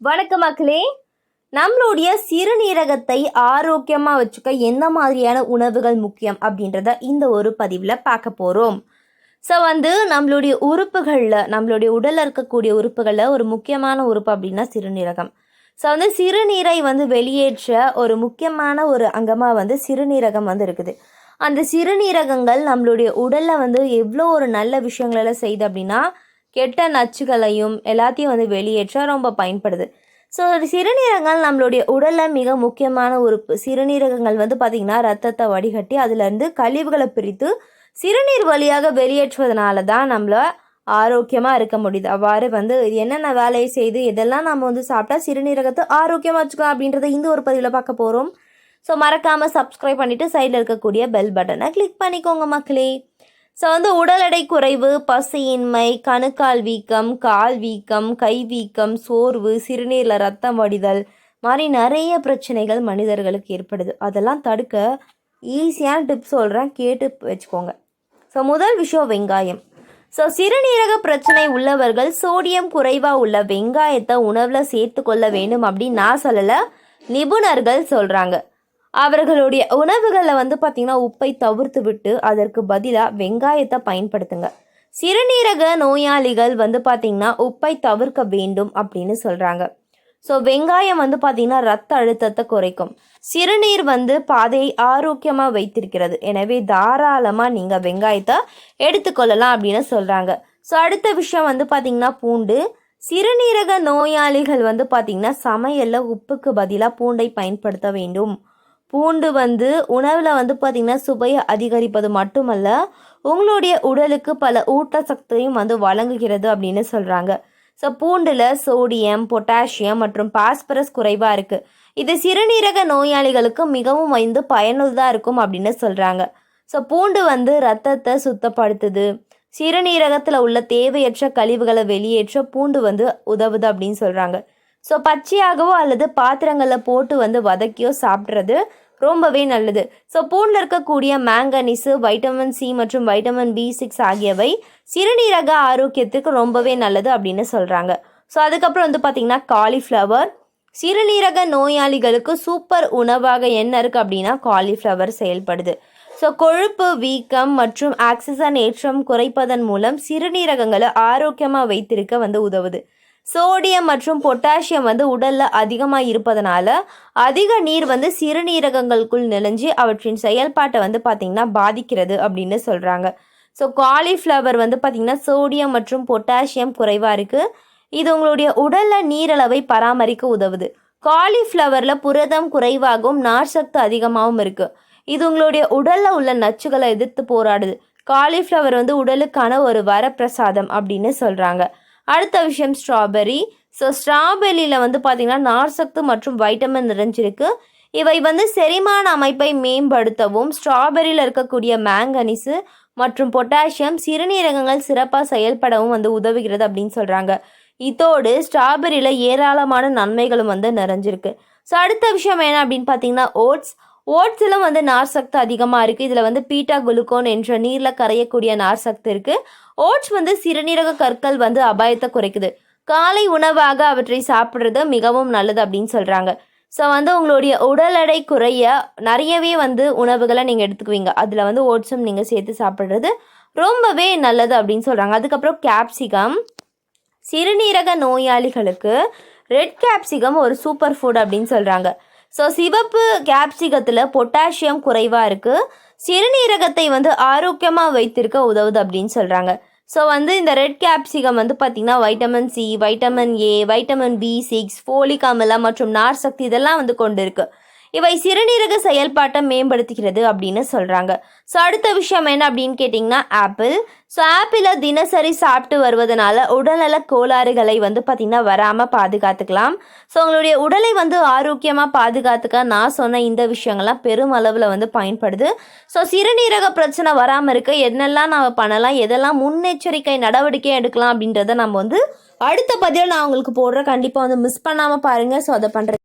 வணக்கம் மக்களே. நம்மளுடைய சிறுநீரகத்தை ஆரோக்கியமாக வச்சுக்க எந்த மாதிரியான உணவுகள் முக்கியம் அப்படின்றத இந்த ஒரு பதிவில் பார்க்க போகிறோம் ஸோ வந்து நம்மளுடைய உறுப்புகளில் நம்மளுடைய உடலில் இருக்கக்கூடிய உறுப்புகளில் ஒரு முக்கியமான உறுப்பு அப்படின்னா சிறுநீரகம். ஸோ வந்து சிறுநீரை வந்து வெளியேற்ற ஒரு முக்கியமான ஒரு அங்கமாக வந்து சிறுநீரகம் வந்து இருக்குது. அந்த சிறுநீரகங்கள் நம்மளுடைய உடலில் வந்து எவ்வளோ ஒரு நல்ல விஷயங்களெல்லாம் செய்யுது அப்படின்னா கெட்ட நச்சுகளையும் எல்லாத்தையும் வந்து வெளியேற்ற ரொம்ப பயன்படுது. ஸோ சிறுநீரகங்கள் நம்மளுடைய உடலில் மிக முக்கியமான உறுப்பு சிறுநீரகங்கள் வந்து பார்த்திங்கன்னா ரத்தத்தை வடிகட்டி அதுலேருந்து கழிவுகளை பிரித்து சிறுநீர் வழியாக வெளியேற்றுவதனால தான் நம்மள ஆரோக்கியமாக இருக்க முடியுது. அவ்வாறு வந்து இது என்னென்ன வேலையை செய்து இதெல்லாம் நம்ம வந்து சாப்பிட்டா சிறுநீரகத்தை ஆரோக்கியமாக வச்சுக்கலாம் அப்படின்றத இந்த ஒரு பதிவில் பார்க்க போகிறோம் ஸோ மறக்காமல் சப்ஸ்கிரைப் பண்ணிவிட்டு சைடில் இருக்கக்கூடிய பெல் பட்டனை கிளிக் பண்ணிக்கோங்க மக்களே. ஸோ வந்து உடல் எடை குறைவு பசியின்மை கணுக்கால் வீக்கம் கால் வீக்கம் கை வீக்கம் சோர்வு சிறுநீரில் ரத்தம் வடிதல் மாதிரி நிறைய பிரச்சனைகள் மனிதர்களுக்கு ஏற்படுது. அதெல்லாம் தடுக்க ஈஸியான டிப்ஸ் சொல்கிறேன் கேட்டு வச்சுக்கோங்க. ஸோ முதல் விஷயம் வெங்காயம். ஸோ சிறுநீரக பிரச்சனை உள்ளவர்கள் சோடியம் குறைவாக உள்ள வெங்காயத்தை உணவில் சேர்த்து கொள்ள வேண்டும் அப்படின்னு நான் சொல்லலை நிபுணர்கள் சொல்கிறாங்க அவர்களுடைய உணவுகளில் வந்து பார்த்திங்கன்னா உப்பை தவிர்த்து விட்டு அதற்கு பதிலாக வெங்காயத்தை பயன்படுத்துங்க. சிறுநீரக நோயாளிகள் வந்து பார்த்திங்கன்னா உப்பை தவிர்க்க வேண்டும் அப்படின்னு சொல்கிறாங்க ஸோ வெங்காயம் வந்து பார்த்திங்கன்னா ரத்த அழுத்தத்தை குறைக்கும். சிறுநீர் வந்து பாதையை ஆரோக்கியமாக வைத்திருக்கிறது. எனவே தாராளமாக நீங்கள் வெங்காயத்தை எடுத்துக்கொள்ளலாம் அப்படின்னு சொல்கிறாங்க ஸோ அடுத்த விஷயம் வந்து பார்த்திங்கன்னா பூண்டு. சிறுநீரக நோயாளிகள் வந்து பார்த்திங்கன்னா சமையலில் உப்புக்கு பதிலாக பூண்டை பயன்படுத்த வேண்டும். பூண்டு வந்து உணவில் வந்து பார்த்திங்கன்னா சுவையை அதிகரிப்பது மட்டுமல்ல உங்களுடைய உடலுக்கு பல ஊட்டச்சத்தையும் வந்து வழங்குகிறது அப்படின்னு சொல்கிறாங்க ஸோ பூண்டில் சோடியம் பொட்டாசியம் மற்றும் பாஸ்பரஸ் குறைவாக இருக்குது இது சிறுநீரக நோயாளிகளுக்கு மிகவும் வந்து பயனுள்ளதாக இருக்கும் அப்படின்னு சொல்கிறாங்க ஸோ பூண்டு வந்து ரத்தத்தை சுத்தப்படுத்துது. சிறுநீரகத்தில் உள்ள தேவையற்ற கழிவுகளை வெளியேற்ற பூண்டு வந்து உதவுது அப்படின்னு சொல்கிறாங்க ஸோ பச்சையாகவோ அல்லது பாத்திரங்களில் போட்டு வந்து வதக்கியோ சாப்பிட்றது ரொம்பவே நல்லது. ஸோ பூண்டில் இருக்கக்கூடிய மேங்கனீஸு வைட்டமின் சி மற்றும் வைட்டமின் பி சிக்ஸ் ஆகியவை சிறுநீரக ஆரோக்கியத்துக்கு ரொம்பவே நல்லது அப்படின்னு சொல்கிறாங்க ஸோ அதுக்கப்புறம் வந்து பார்த்திங்கன்னா காலிஃப்ளவர் சிறுநீரக நோயாளிகளுக்கு சூப்பர் உணவாக என்ன இருக்குது அப்படின்னா காலிஃப்ளவர் செயல்படுது. ஸோ கொழுப்பு வீக்கம் மற்றும் ஆக்சிஜன் ஏற்றம் குறைப்பதன் மூலம் சிறுநீரகங்களை ஆரோக்கியமாக வைத்திருக்க வந்து உதவுது. சோடியம் மற்றும் பொட்டாசியம் வந்து உடலில் அதிகமாக இருப்பதனால அதிக நீர் வந்து சிறுநீரகங்களுக்குள் நெளிஞ்சு அவற்றின் செயல்பாட்டை வந்து பார்த்திங்கன்னா பாதிக்கிறது அப்படின்னு சொல்கிறாங்க ஸோ காலிஃப்ளவர் வந்து பார்த்திங்கன்னா சோடியம் மற்றும் பொட்டாசியம் குறைவாக இருக்குது இது உங்களுடைய உடலில் நீரளவை பராமரிக்க உதவுது. காலிஃப்ளவரில் புரதம் குறைவாகவும் நார் சத்து அதிகமாகவும் இருக்குது இது உங்களுடைய உடலில் உள்ள நச்சுகளை எதிர்த்து போராடுது. காலிஃப்ளவர் வந்து உடலுக்கான ஒரு வரப்பிரசாதம் அப்படின்னு சொல்கிறாங்க அடுத்த விஷயம் ஸ்ட்ராபெரி ஸோ ஸ்ட்ராபெரியில் வந்து பார்த்திங்கன்னா நார்சத்து மற்றும் வைட்டமின் நிறைஞ்சிருக்கு. இவை வந்து செரிமான அமைப்பை மேம்படுத்தவும் ஸ்ட்ராபெரியில் இருக்கக்கூடிய மேங்கனீஸு மற்றும் பொட்டாசியம் சிறுநீரகங்கள் சிறப்பாக செயல்படவும் வந்து உதவுகிறது அப்படின்னு சொல்கிறாங்க இதோடு ஸ்ட்ராபெரியில் ஏராளமான நன்மைகளும் வந்து நிறைஞ்சிருக்கு. ஸோ அடுத்த விஷயம் என்ன அப்படின்னு பார்த்தீங்கன்னா ஓட்ஸ் ஓட்ஸிலும் வந்து நார் சத்து அதிகமாக இருக்குது இதில் வந்து பீட்டா குளுக்கோன் என்ற நீரில் கரையக்கூடிய நார் சத்து இருக்குது ஓட்ஸ் வந்து சிறுநீரக கற்கள் வந்து அபாயத்தை குறைக்குது. காலை உணவாக அவற்றை சாப்பிட்றது மிகவும் நல்லது அப்படின்னு சொல்கிறாங்க ஸோ வந்து உங்களுடைய உடல் எடை குறைய நிறையவே வந்து உணவுகளை நீங்கள் எடுத்துக்குவீங்க. அதில் வந்து ஓட்ஸும் நீங்கள் சேர்த்து சாப்பிட்றது ரொம்பவே நல்லது அப்படின்னு சொல்கிறாங்க அதுக்கப்புறம் கேப்சிகம் சிறுநீரக நோயாளிகளுக்கு ரெட் கேப்சிகம் ஒரு சூப்பர் ஃபுட் அப்படின்னு சொல்கிறாங்க ஸோ சிவப்பு கேப்சிகத்தில் பொட்டாசியம் குறைவாக இருக்குது சிறுநீரகத்தை வந்து ஆரோக்கியமாக வைத்திருக்க உதவுது அப்படின்னு சொல்கிறாங்க ஸோ வந்து இந்த ரெட் கேப்சிகம் வந்து பார்த்திங்கன்னா vitamin C vitamin A vitamin B six folic அமிலம் மற்றும் நார் சக்தி இதெல்லாம் வந்து கொண்டு இருக்குது இவை சிறுநீரக செயல்பாட்டை மேம்படுத்துகிறது அப்படின்னு சொல்கிறாங்க ஸோ அடுத்த விஷயம் என்ன அப்படின்னு கேட்டிங்கன்னா ஆப்பிள் ஸோ ஆப்பிளை தினசரி சாப்பிட்டு வருவதனால உடல்நல கோளாறுகளை வந்து பார்த்திங்கன்னா வராமல் பாதுகாத்துக்கலாம். ஸோ உங்களுடைய உடலை வந்து ஆரோக்கியமாக பாதுகாத்துக்க நான் சொன்ன இந்த விஷயங்கள்லாம் பெருமளவில் வந்து பயன்படுது. ஸோ சிறுநீரக பிரச்சனை வராமல் இருக்க என்னெல்லாம் நம்ம பண்ணலாம் எதெல்லாம் முன்னெச்சரிக்கை நடவடிக்கை எடுக்கலாம் அப்படின்றத நம்ம வந்து அடுத்த பதிவில் நான் உங்களுக்கு போடுற கண்டிப்பாக வந்து மிஸ் பண்ணாமல் பாருங்கள் ஸோ அதை பண்ணுறது